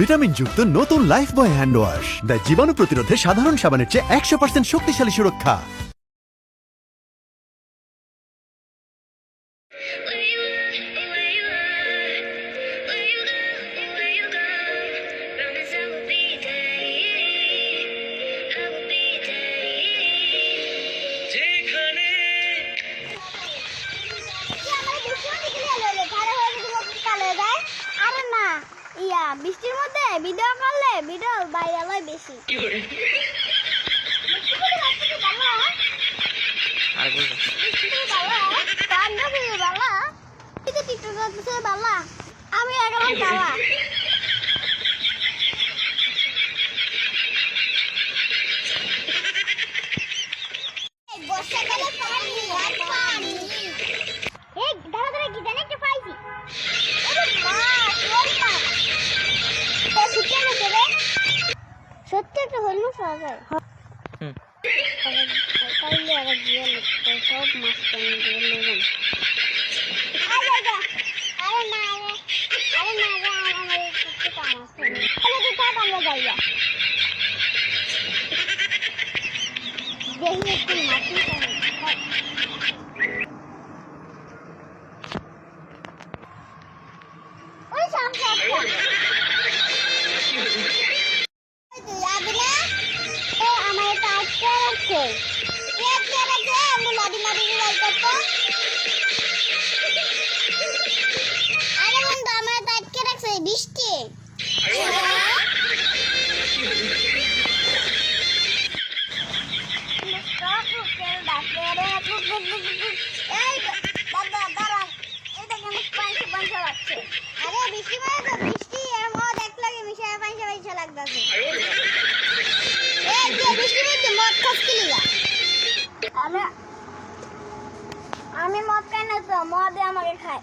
Vitamin যুক্ত নতুন life বয় hand wash দেয় জীবাণু প্রতিরোধে সাধারণ সাবানের চেয়ে একশো পার্সেন্ট শক্তিশালী সুরক্ষা। ইয়া বৃষ্টির মধ্যে ভিডিও করলে ভিডিও ভাইরাল হয় বেশি। আমি এখন খাওয়া বর্ষাকালে পানি পাওয়া যায় হুম। তাইলে আর গিয়ে আরে না আরে আরে না রে আমার একটু কাম আছে তাহলে তো ওই সামনে আটকে রাখছে কে আটকে রাখছে আমি লাদি মারি যাই আমি আমি মদ খাই না তো মদে আমাকে খায়।